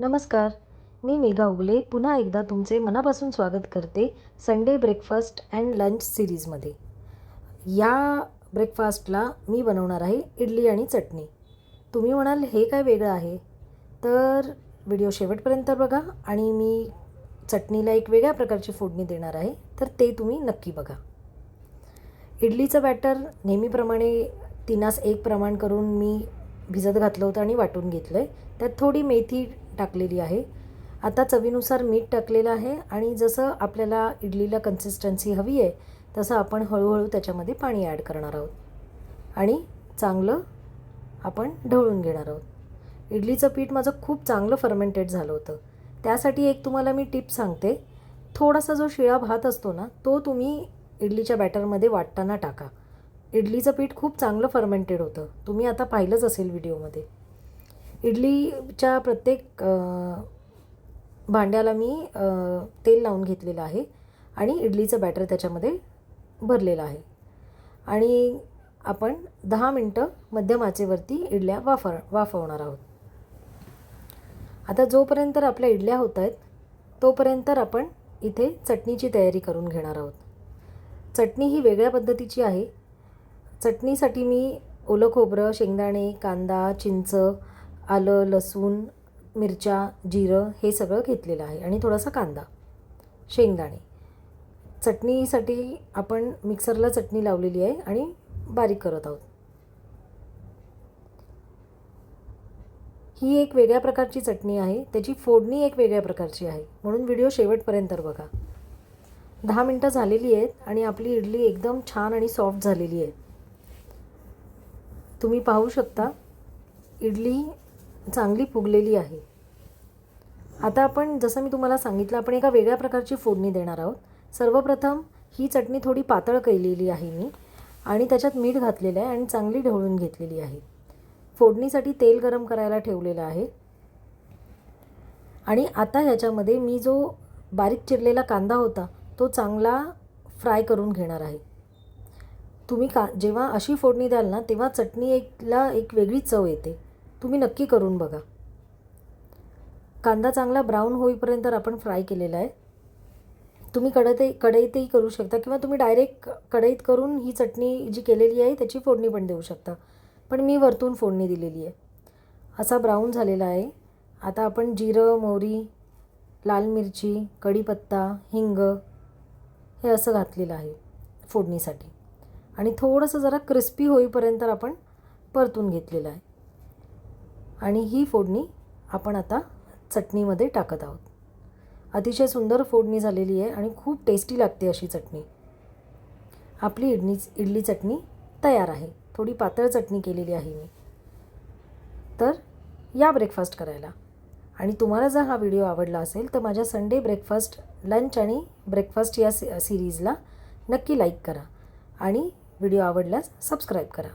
नमस्कार. मी मेघा उगले पुन्हा एकदा तुमचे मनापासून स्वागत करते संडे ब्रेकफास्ट अँड लंच सिरीजमध्ये या ब्रेकफास्टला मी बनवणार आहे इडली आणि चटणी. तुम्ही म्हणाल हे काय वेगळं आहे? तर व्हिडिओ शेवटपर्यंत बघा आणि मी चटणीला एक वेगळ्या प्रकारची फोडणी देणार आहे तर ते तुम्ही नक्की बघा. इडलीचं बॅटर नेहमीप्रमाणे तिनास एक प्रमाण करून मी भिजत घातलं होतं आणि वाटून घेतलं आहे त्यात थोडी मेथी टाकलेली आहे. आता चवीनुसार मीठ टाकलेलं आहे आणि जसं आपल्याला इडलीला कन्सिस्टन्सी हवी आहे तसं आपण हळूहळू त्याच्यामध्ये पाणी ॲड करणार आहोत. आणि चांगलं आपण ढवळून घेणार आहोत. इडलीचं पीठ माझं खूप चांगलं फर्मेंटेड झालं होतं. त्यासाठी एक तुम्हाला मी टिप सांगते. थोडासा जो शिळा भात असतो ना तो तुम्ही इडलीच्या बॅटरमध्ये वाटताना टाका. इडलीचं पीठ खूप चांगलं फर्मेंटेड होतं. तुम्ही आता पाहिलंच असेल व्हिडिओमध्ये. इडलीच्या प्रत्येक भांड्याला मी तेल लावून घेतलेलं आहे आणि इडलीचं बॅटर त्याच्यामध्ये भरलेलं आहे. आणि आपण दहा मिनटं मध्यम आचेवरती इडल्या वाफर वाफवणार आहोत. आता जोपर्यंत आपल्या इडल्या होत आहेत तोपर्यंत आपण इथे चटणीची तयारी करून घेणार आहोत. चटणी ही वेगळ्या पद्धतीची आहे. चटणीसाठी मी ओलं खोबरं शेंगदाणे कांदा चिंच आलं लसूण मिरच्या जिरं हे सगळं घेतलेलं आहे आणि थोडासा कांदा शेंगदाणे. चटणीसाठी आपण मिक्सरला चटणी लावलेली आहे आणि बारीक करत आहोत. ही एक वेगळ्या प्रकारची चटणी आहे त्याची फोडणी एक वेगळ्या प्रकारची आहे. म्हणून व्हिडिओ शेवटपर्यंत बघा. दहा मिनटं झालेली आहेत आणि आपली इडली एकदम छान आणि सॉफ्ट झालेली आहे. तुम्ही पाहू शकता इडली चांगली फुगलेली आहे. आता आपण जसं मी तुम्हाला सांगितलं आपण एका वेगळ्या प्रकारची फोडणी देणार आहोत. सर्वप्रथम ही चटणी थोडी पातळ केलेली आहे मी आणि त्याच्यात मीठ घातलेलं आहे आणि चांगली ढवळून घेतलेली आहे. फोडणीसाठी तेल गरम करायला ठेवलेलं आहे. आणि आता ह्याच्यामध्ये मी जो बारीक चिरलेला कांदा होता तो चांगला फ्राय करून घेणार आहे. तुम्ही का जेव्हा अशी फोडणी द्याल ना तेव्हा चटणी एकला एक वेगळी चव येते. तुम्ही नक्की करून बघा. कांदा चांगला ब्राऊन होईपर्यंत आपण फ्राय केलेला आहे. तुम्ही कढईतही कढईतही करू शकता किंवा तुम्ही डायरेक्ट कढईत करून ही चटणी जी केलेली आहे त्याची फोडणी पण देऊ शकता. पण मी वरतून फोडणी दिलेली आहे. असा ब्राऊन झालेला आहे. आता आपण जिरं मोहरी लाल मिरची कढीपत्ता हिंग हे असं घातलेलं आहे फोडणीसाठी. आणि थोडंसं जरा क्रिस्पी होईपर्यंत आपण परतून घेतलेलं आहे. आणि ही फोडणी आपण आता चटणीमध्ये टाकत आहोत. अतिशय सुंदर फोडणी झालेली आहे आणि खूप टेस्टी लागते अशी चटणी. आपली इडली इडली चटणी तयार आहे. थोडी पातळ चटणी केलेली आहे मी. तर या ब्रेकफास्ट करायला. आणि तुम्हाला जर हा व्हिडिओ आवडला असेल तर माझ्या संडे ब्रेकफास्ट लंच आणि ब्रेकफास्ट या सिरीजला नक्की लाईक करा. आणि व्हिडिओ आवडल्यास सबस्क्राईब करा.